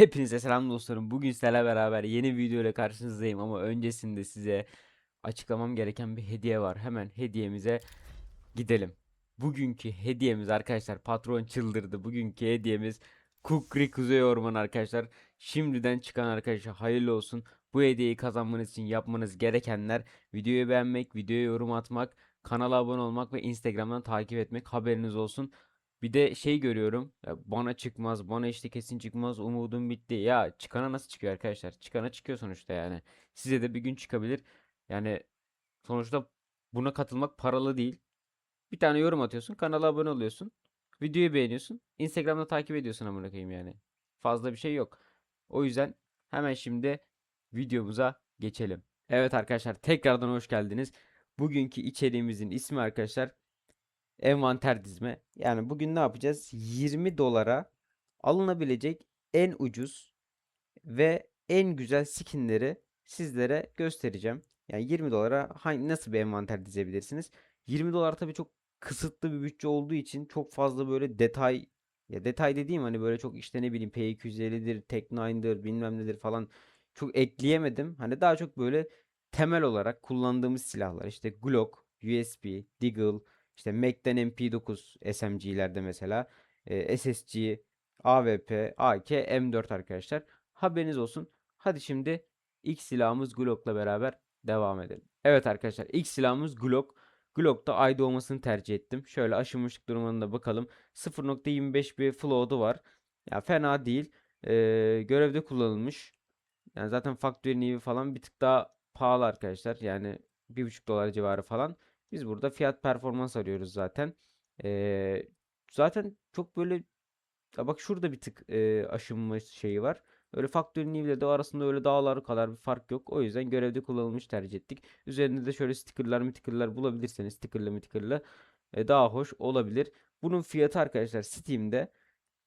Hepinize selam dostlarım. Bugün sizlerle beraber yeni video ile karşınızdayım ama öncesinde size açıklamam gereken bir hediye var. Hemen hediyemize gidelim. Bugünkü hediyemiz arkadaşlar patron çıldırdı. Bugünkü hediyemiz Kukri Kuzey Ormanı arkadaşlar. Şimdiden çıkan arkadaşlar hayırlı olsun. Bu hediyeyi kazanmanız için yapmanız gerekenler videoyu beğenmek, videoya yorum atmak, kanala abone olmak ve Instagram'dan takip etmek haberiniz olsun. Bir de şey görüyorum. Ya bana çıkmaz, bana işte kesin çıkmaz, umudum bitti. Ya çıkana nasıl çıkıyor arkadaşlar? Çıkana çıkıyor sonuçta yani. Size de bir gün çıkabilir. Yani sonuçta buna katılmak paralı değil. Bir tane yorum atıyorsun, kanala abone oluyorsun. Videoyu beğeniyorsun. Instagram'da takip ediyorsun amına koyayım yani. Fazla bir şey yok. O yüzden hemen şimdi videomuza geçelim. Evet arkadaşlar tekrardan hoş geldiniz. Bugünkü içeriğimizin ismi arkadaşlar envanter dizme. Yani bugün ne yapacağız? 20 dolara alınabilecek en ucuz ve en güzel skinleri sizlere göstereceğim. Yani 20 dolara hangi nasıl bir envanter dizebilirsiniz? 20 dolar tabii çok kısıtlı bir bütçe olduğu için çok fazla böyle detay ya detay dediğim hani böyle çok işte ne bileyim P250'dir, Tech9'dır, bilmem nedir falan çok ekleyemedim. Hani daha çok böyle temel olarak kullandığımız silahlar işte Glock, USB, Deagle, işte Mac'den MP9 SMG'lerde mesela e, SSG, AWP, AK, M4 arkadaşlar. Haberiniz olsun. Hadi şimdi ilk silahımız Glock'la beraber devam edelim. Evet arkadaşlar ilk silahımız Glock. Glock'ta ay doğmasını tercih ettim. Şöyle aşınmışlık durumuna bakalım. 0.25 bir float'u var. Ya fena değil. Ee, görevde kullanılmış. Yani zaten Factory New'i falan bir tık daha pahalı arkadaşlar. Yani 1.5 dolar civarı falan. Biz burada fiyat performans arıyoruz zaten. Ee, zaten çok böyle bak şurada bir tık e, aşınma şeyi var. Öyle Factory New ile de arasında öyle dağlar kadar bir fark yok. O yüzden görevde kullanılmış tercih ettik. Üzerinde de şöyle stickerlar stickerlar bulabilirseniz stickerlı stickerlı e, daha hoş olabilir. Bunun fiyatı arkadaşlar Steam'de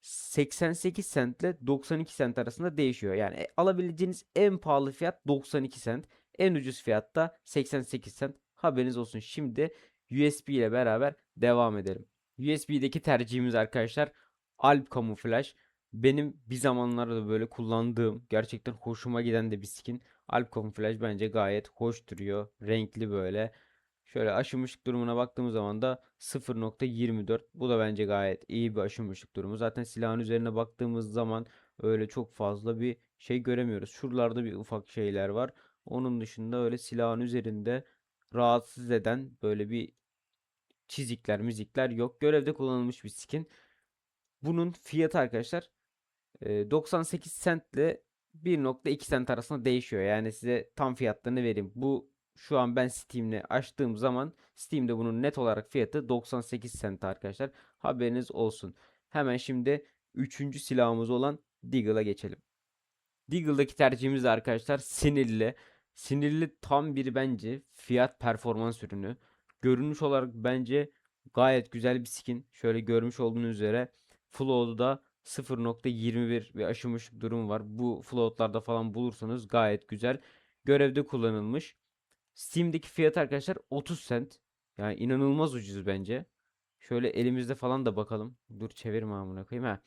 88 cent ile 92 cent arasında değişiyor. Yani e, alabileceğiniz en pahalı fiyat 92 cent. En ucuz fiyat da 88 cent. Haberiniz olsun. Şimdi USB ile beraber devam edelim. USB'deki tercihimiz arkadaşlar Alp Camouflage. Benim bir zamanlarda böyle kullandığım gerçekten hoşuma giden de bir skin. Alp Camouflage bence gayet hoş duruyor. Renkli böyle. Şöyle aşınmışlık durumuna baktığımız zaman da 0.24. Bu da bence gayet iyi bir aşınmışlık durumu. Zaten silahın üzerine baktığımız zaman öyle çok fazla bir şey göremiyoruz. Şuralarda bir ufak şeyler var. Onun dışında öyle silahın üzerinde rahatsız eden böyle bir çizikler, müzikler yok. Görevde kullanılmış bir skin. Bunun fiyatı arkadaşlar e, 98 cent ile 1.2 cent arasında değişiyor. Yani size tam fiyatlarını vereyim. Bu şu an ben Steam'le açtığım zaman Steam'de bunun net olarak fiyatı 98 cent arkadaşlar. Haberiniz olsun. Hemen şimdi 3. silahımız olan Deagle'a geçelim. Deagle'daki tercihimiz arkadaşlar sinirli. Sinirli tam bir bence fiyat performans ürünü. Görünüş olarak bence gayet güzel bir skin. Şöyle görmüş olduğunuz üzere float'da 0.21 bir aşınmışlık durum var. Bu floatlarda falan bulursanız gayet güzel. Görevde kullanılmış. Steam'deki fiyat arkadaşlar 30 cent. Yani inanılmaz ucuz bence. Şöyle elimizde falan da bakalım. Dur çevirme amına koyayım ha.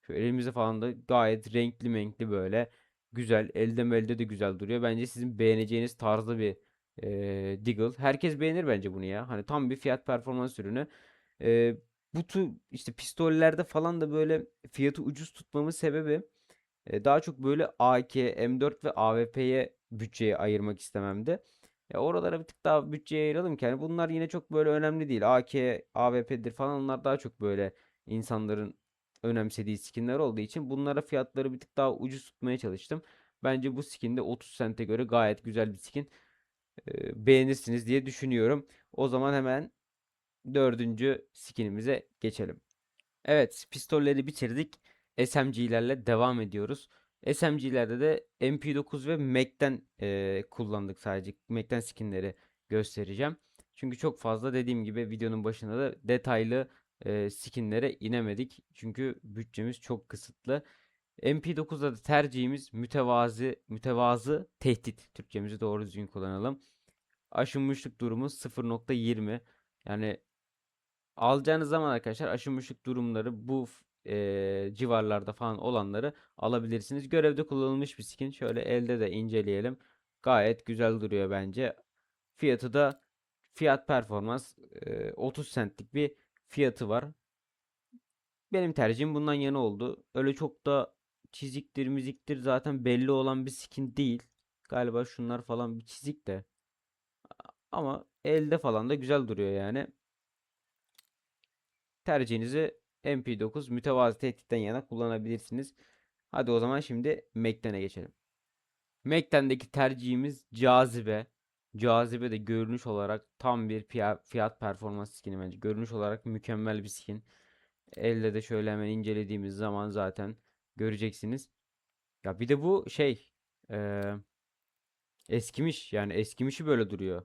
Şu elimizde falan da gayet renkli menkli böyle güzel. Elde melde de güzel duruyor. Bence sizin beğeneceğiniz tarzda bir e, Deagle. Herkes beğenir bence bunu ya. Hani tam bir fiyat performans ürünü. E, bu tu işte pistollerde falan da böyle fiyatı ucuz tutmamın sebebi e, daha çok böyle AK, M4 ve AWP'ye bütçeyi ayırmak istememdi. Ya oralara bir tık daha bütçeye ayıralım ki hani bunlar yine çok böyle önemli değil. AK, AWP'dir falan onlar daha çok böyle insanların önemsediği skinler olduğu için bunlara fiyatları bir tık daha ucuz tutmaya çalıştım. Bence bu skin de 30 sente göre gayet güzel bir skin. Ee, beğenirsiniz diye düşünüyorum. O zaman hemen dördüncü skinimize geçelim. Evet pistolleri bitirdik. SMG'lerle devam ediyoruz. SMG'lerde de MP9 ve Mac'ten e, kullandık sadece. Mac'ten skinleri göstereceğim. Çünkü çok fazla dediğim gibi videonun başında da detaylı e, skinlere inemedik. Çünkü bütçemiz çok kısıtlı. MP9'da da tercihimiz mütevazi, mütevazı tehdit. Türkçemizi doğru düzgün kullanalım. Aşınmışlık durumu 0.20. Yani alacağınız zaman arkadaşlar aşınmışlık durumları bu eee, civarlarda falan olanları alabilirsiniz. Görevde kullanılmış bir skin. Şöyle elde de inceleyelim. Gayet güzel duruyor bence. Fiyatı da fiyat performans eee, 30 centlik bir fiyatı var. Benim tercihim bundan yana oldu. Öyle çok da çiziktir, müziktir zaten belli olan bir skin değil. Galiba şunlar falan bir çizik de. Ama elde falan da güzel duruyor yani. Tercihinizi MP9 mütevazi tehditten yana kullanabilirsiniz. Hadi o zaman şimdi Mac'ten'e geçelim. Mac'ten'deki tercihimiz Cazibe. Cazibe de görünüş olarak tam bir fiyat performans skini bence. Görünüş olarak mükemmel bir skin. Elde de şöyle hemen incelediğimiz zaman zaten göreceksiniz. Ya bir de bu şey eee, eskimiş yani eskimişi böyle duruyor.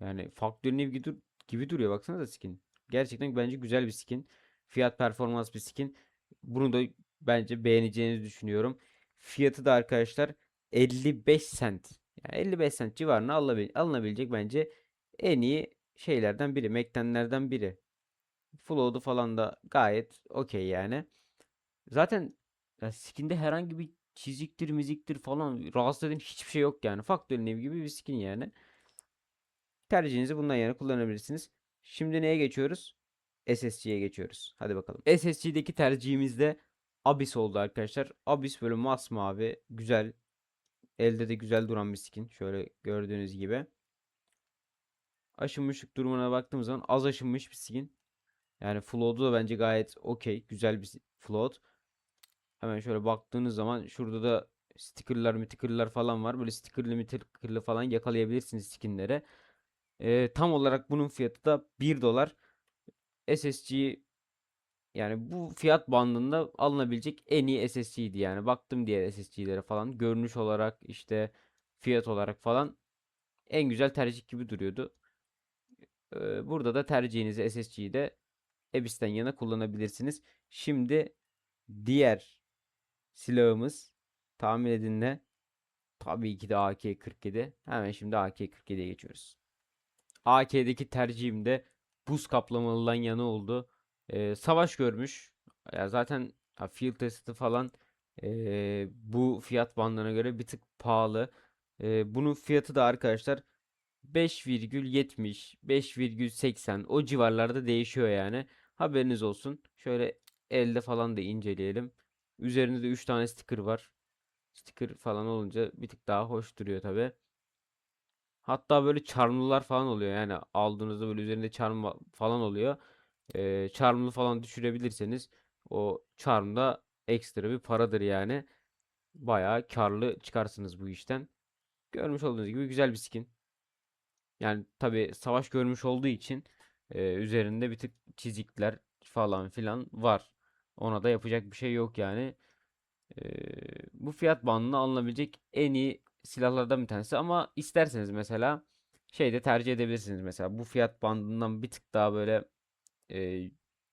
Yani Factory gibi, dur- gibi duruyor baksana da skin. Gerçekten bence güzel bir skin. Fiyat performans bir skin. Bunu da bence beğeneceğinizi düşünüyorum. Fiyatı da arkadaşlar 55 cent. Yani 55 cent civarına alınabil- alınabilecek bence en iyi şeylerden biri. Mac'tenlerden biri. Float'u falan da gayet okey yani. Zaten ya skinde herhangi bir çiziktir, miziktir falan rahatsız eden hiçbir şey yok yani. Factory New gibi bir skin yani. Tercihinizi bundan yana kullanabilirsiniz. Şimdi neye geçiyoruz? SSG'ye geçiyoruz. Hadi bakalım. SSG'deki tercihimiz de Abyss oldu arkadaşlar. Abyss böyle masmavi, güzel, elde de güzel duran bir skin. Şöyle gördüğünüz gibi. Aşınmışlık durumuna baktığımız zaman az aşınmış bir skin. Yani float'u da bence gayet okey. Güzel bir float. Hemen şöyle baktığınız zaman şurada da stickerlar, mitickerlar falan var. Böyle stickerlı, mitickerlı falan yakalayabilirsiniz skinlere. Ee, tam olarak bunun fiyatı da 1 dolar. SSG yani bu fiyat bandında alınabilecek en iyi SSG'ydi yani. Baktım diğer SSG'lere falan. Görünüş olarak işte fiyat olarak falan en güzel tercih gibi duruyordu. Ee, burada da tercihinizi SSG'yi de Abyss'ten yana kullanabilirsiniz. Şimdi diğer silahımız tahmin edin ne? Tabii ki de AK-47. Hemen şimdi AK-47'ye geçiyoruz. AK'deki tercihim de buz kaplamalıdan yana oldu. Ee, savaş görmüş. Ya zaten ha, field testi falan ee, bu fiyat bandına göre bir tık pahalı. Ee, bunun fiyatı da arkadaşlar 5,70, 5,80 o civarlarda değişiyor yani. Haberiniz olsun. Şöyle elde falan da inceleyelim. Üzerinde de 3 tane sticker var. Sticker falan olunca bir tık daha hoş duruyor tabi. Hatta böyle charmlılar falan oluyor. Yani aldığınızda böyle üzerinde va- falan oluyor. Ee, charmlı falan düşürebilirseniz o charm ekstra bir paradır yani. Bayağı karlı çıkarsınız bu işten. Görmüş olduğunuz gibi güzel bir skin. Yani tabi savaş görmüş olduğu için e, üzerinde bir tık çizikler falan filan var. Ona da yapacak bir şey yok yani. E, bu fiyat bandına alınabilecek en iyi silahlardan bir tanesi ama isterseniz mesela şey de tercih edebilirsiniz mesela bu fiyat bandından bir tık daha böyle e,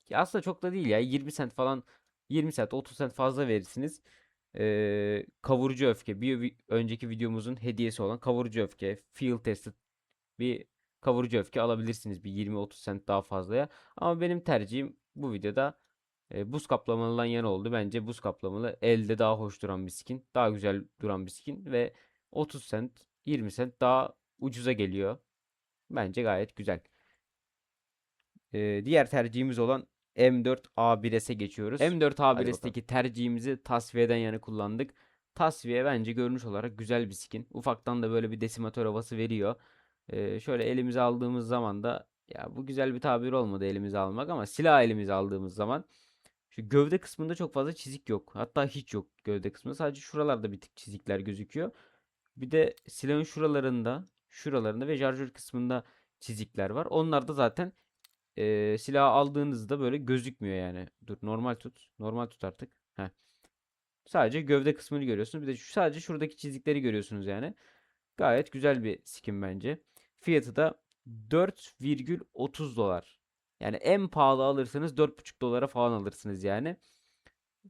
ya aslında çok da değil ya 20 sent falan 20 sent 30 sent fazla verirsiniz. E, kavurucu öfke bir vi- önceki videomuzun hediyesi olan kavurucu öfke field tested bir kavurucu öfke alabilirsiniz bir 20-30 sent daha fazlaya. Ama benim tercihim bu videoda e, buz kaplamalıdan yana oldu. Bence buz kaplamalı elde daha hoş duran bir skin. Daha güzel duran bir skin ve 30 sent 20 sent daha ucuza geliyor. Bence gayet güzel. E, diğer tercihimiz olan M4A1S'e geçiyoruz. Hadi bakalım. M4A1S'teki tercihimizi tasfiyeden yana kullandık. Tasfiye bence görünüş olarak güzel bir skin. Ufaktan da böyle bir desimatör havası veriyor. Ee, şöyle elimize aldığımız zaman da ya bu güzel bir tabir olmadı elimize almak ama silah elimize aldığımız zaman şu gövde kısmında çok fazla çizik yok. Hatta hiç yok gövde kısmında. Sadece şuralarda bir tık çizikler gözüküyor. Bir de silahın şuralarında, şuralarında ve şarjör kısmında çizikler var. Onlar da zaten e, silahı aldığınızda böyle gözükmüyor yani. Dur normal tut. Normal tut artık. Heh. Sadece gövde kısmını görüyorsunuz. Bir de sadece şuradaki çizikleri görüyorsunuz yani. Gayet güzel bir skin bence. Fiyatı da 4,30 dolar. Yani en pahalı alırsanız 4,5 dolara falan alırsınız yani.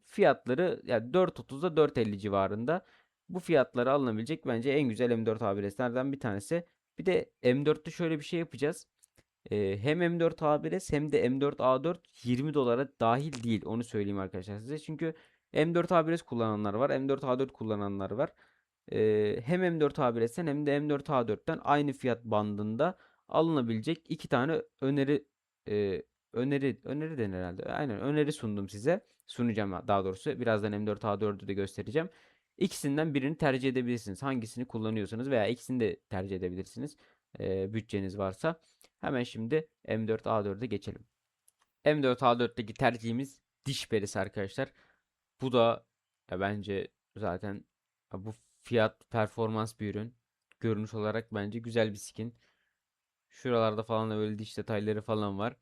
Fiyatları yani 4.30'da 4.50 civarında. Bu fiyatlara alınabilecek bence en güzel M4 ABS'lerden bir tanesi. Bir de M4'te şöyle bir şey yapacağız. Ee, hem M4 A1S hem de M4 A4 20 dolara dahil değil. Onu söyleyeyim arkadaşlar size. Çünkü M4 A1S kullananlar var. M4 A4 kullananlar var. Ee, hem M4 A1S'ten hem de M4 A4'ten aynı fiyat bandında alınabilecek iki tane öneri e, öneri öneri denir herhalde. Aynen öneri sundum size. Sunacağım daha doğrusu. Birazdan M4 A4'ü de göstereceğim. İkisinden birini tercih edebilirsiniz. Hangisini kullanıyorsanız veya ikisini de tercih edebilirsiniz. e, bütçeniz varsa. Hemen şimdi M4 A4'e geçelim. M4 A4'teki tercihimiz diş perisi arkadaşlar. Bu da ya bence zaten ya bu fiyat performans bir ürün. Görünüş olarak bence güzel bir skin. Şuralarda falan da böyle diş detayları falan var.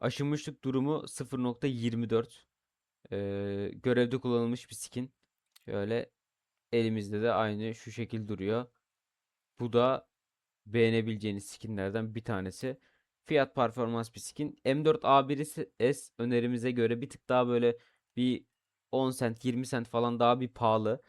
Aşınmışlık durumu 0.24. Ee, görevde kullanılmış bir skin. Şöyle elimizde de aynı şu şekil duruyor. Bu da beğenebileceğiniz skinlerden bir tanesi. Fiyat performans bir skin. M4A1S önerimize göre bir tık daha böyle bir 10 cent 20 cent falan daha bir pahalı.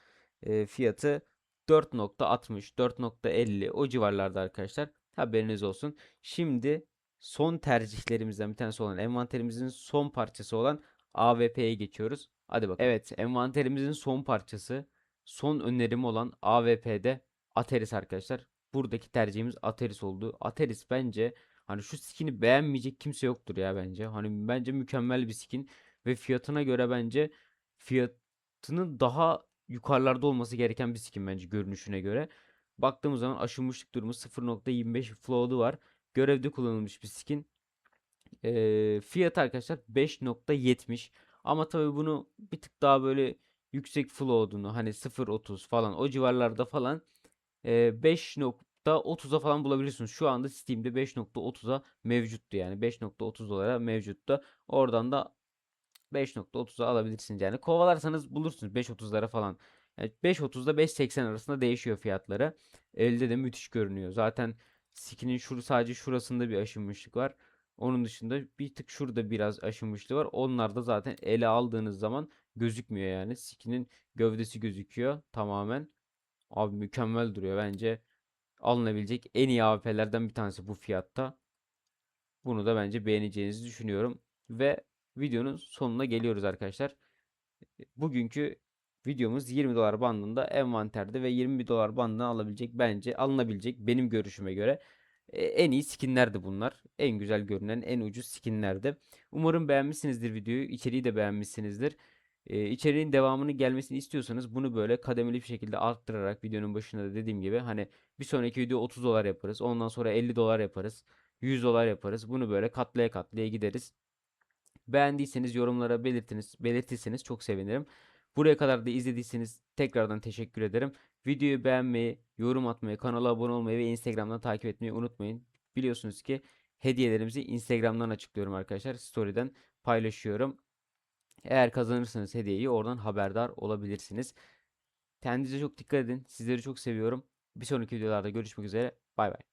Ee, fiyatı 4.60 4.50 o civarlarda arkadaşlar. Haberiniz olsun. Şimdi son tercihlerimizden bir tanesi olan envanterimizin son parçası olan AWP'ye geçiyoruz. Hadi bakalım. Evet, envanterimizin son parçası, son önerim olan AWP'de Ateris arkadaşlar. Buradaki tercihimiz Ateris oldu. Ateris bence hani şu skin'i beğenmeyecek kimse yoktur ya bence. Hani bence mükemmel bir skin ve fiyatına göre bence fiyatının daha yukarılarda olması gereken bir skin bence görünüşüne göre. Baktığımız zaman aşınmışlık durumu 0.25 float'u var. Görevde kullanılmış bir skin. Ee, fiyatı arkadaşlar 5.70 ama tabii bunu bir tık daha böyle yüksek float'unu hani 0.30 falan o civarlarda falan e, 5.30'a falan bulabilirsiniz. Şu anda Steam'de 5.30'a mevcuttu yani 5.30 dolara mevcutta. Oradan da 5.30'a alabilirsiniz yani. Kovalarsanız bulursunuz 5.30'lara falan. Yani 5.30'da 5.80 arasında değişiyor fiyatları. Elde de müthiş görünüyor. Zaten skinin şur sadece şurasında bir aşınmışlık var. Onun dışında bir tık şurada biraz aşınmışlığı var. Onlar da zaten ele aldığınız zaman gözükmüyor yani. Skinin gövdesi gözüküyor tamamen. Abi mükemmel duruyor bence. Alınabilecek en iyi AWP'lerden bir tanesi bu fiyatta. Bunu da bence beğeneceğinizi düşünüyorum. Ve videonun sonuna geliyoruz arkadaşlar. Bugünkü videomuz 20 dolar bandında envanterde ve 20 dolar bandına alabilecek bence alınabilecek benim görüşüme göre e, en iyi skinlerdi bunlar. En güzel görünen en ucuz skinlerdi. Umarım beğenmişsinizdir videoyu. İçeriği de beğenmişsinizdir. Ee, içeriğin devamını gelmesini istiyorsanız bunu böyle kademeli bir şekilde arttırarak videonun başında da dediğim gibi hani bir sonraki video 30 dolar yaparız. Ondan sonra 50 dolar yaparız. 100 dolar yaparız. Bunu böyle katlaya katlaya gideriz. Beğendiyseniz yorumlara belirtiniz, belirtirseniz çok sevinirim. Buraya kadar da izlediyseniz tekrardan teşekkür ederim. Videoyu beğenmeyi, yorum atmayı, kanala abone olmayı ve Instagram'dan takip etmeyi unutmayın. Biliyorsunuz ki hediyelerimizi Instagram'dan açıklıyorum arkadaşlar. Story'den paylaşıyorum. Eğer kazanırsanız hediyeyi oradan haberdar olabilirsiniz. Kendinize çok dikkat edin. Sizleri çok seviyorum. Bir sonraki videolarda görüşmek üzere. Bay bay.